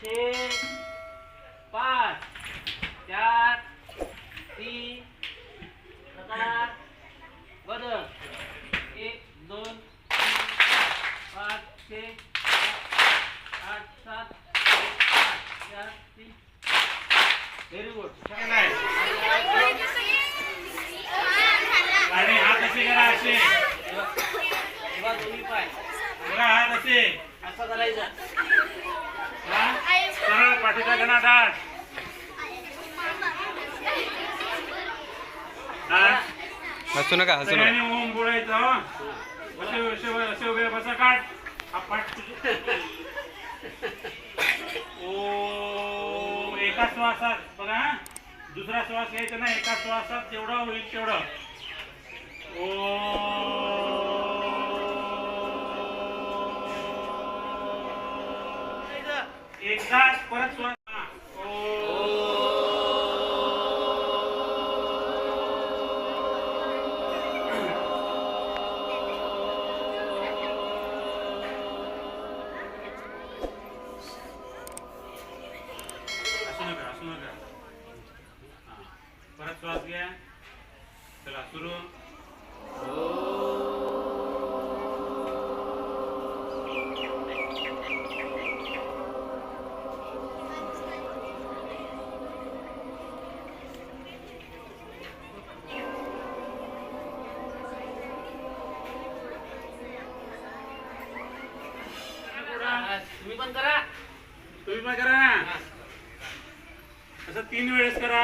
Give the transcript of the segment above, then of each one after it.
छे पाच चार तीन हजार बदल. एक दोन तीन पाच छे आठ सात चार तीन. व्हेरी गुड आणि हात असे करा असे. तेव्हा दोन्ही पाय. हात असे. असं करायचं. पाठीचा गणा हा हसू नका हसू नका ओम बोलायचं असे वगैरे बसा काढ हा पाठ ओ एका श्वासात बघा. दुसरा श्वास घ्यायचा नाही एका श्वासात जेवढं होईल तेवढं ओ एकदा परत श्वास परत श्वास घ्या. चला सुरू. पण करा. तुम्ही पण करा. ना असं तीन वेळेस करा.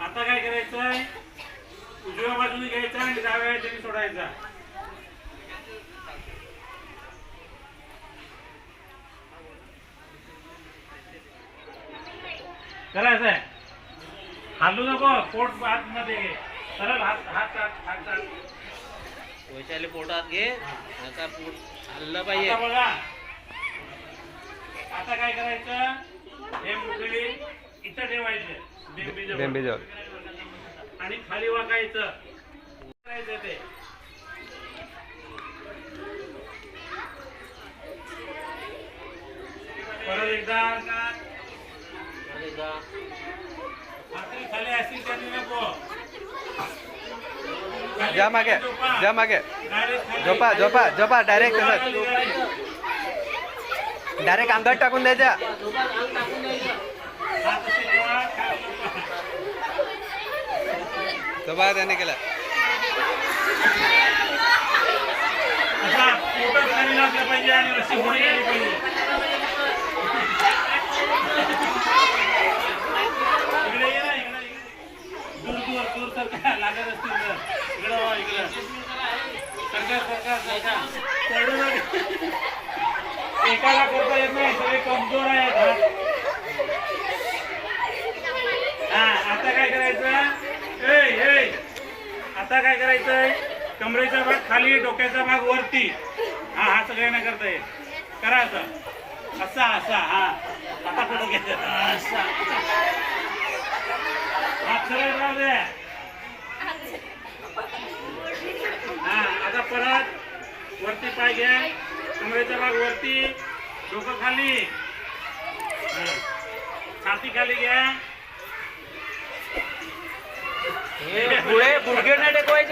आता काय करायचंय? उजव्या बाजूने घ्यायचा आणि डाव्या हाताने सोडायचा. करायचं आहे हालू नको पोट आतमध्ये घे. सरळ हात हात हात हात हात वैशाली पोटात घे आता पोट हल्लं पाहिजे. बघा. आता काय करायचं? हे मुकळी इथं ठेवायचे. बेंबीजवळ. आणि खाली वाकायचं. करायचं ते. परत एकदा. परत एकदा. खाली अशी त्यांनी नको. जा मागे जा मागे. झोपा झोपा झोपा डायरेक्ट तसंच डायरेक्ट अंगात टाकून द्यायच्या झोपा. तो बघा त्याने केला. पाहिजे आणि एकाला करता येत नाही सगळे कमजोर आहेत हा. हा आता काय करायचं? आता काय करायचंय? कमरेचा भाग खाली डोक्याचा भाग वरती. हा हा सगळ्यांना करता येईल. करा असं असा असा हा. आता कुठं घ्यायचं असा हा सरळ राहू द्या हा आता परत वरती पाय घ्या. कमरेचा भाग वरती डोकं खाली. छाती खाली घ्या. हे गुडघे नाही टेकवायचे?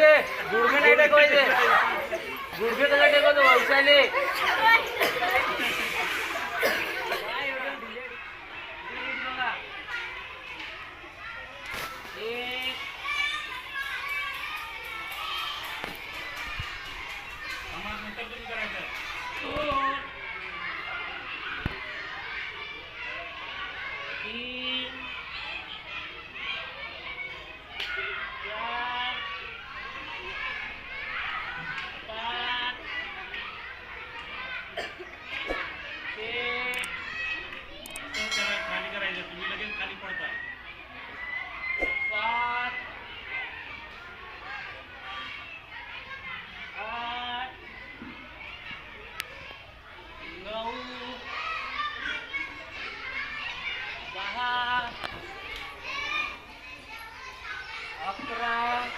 Yeah. Akram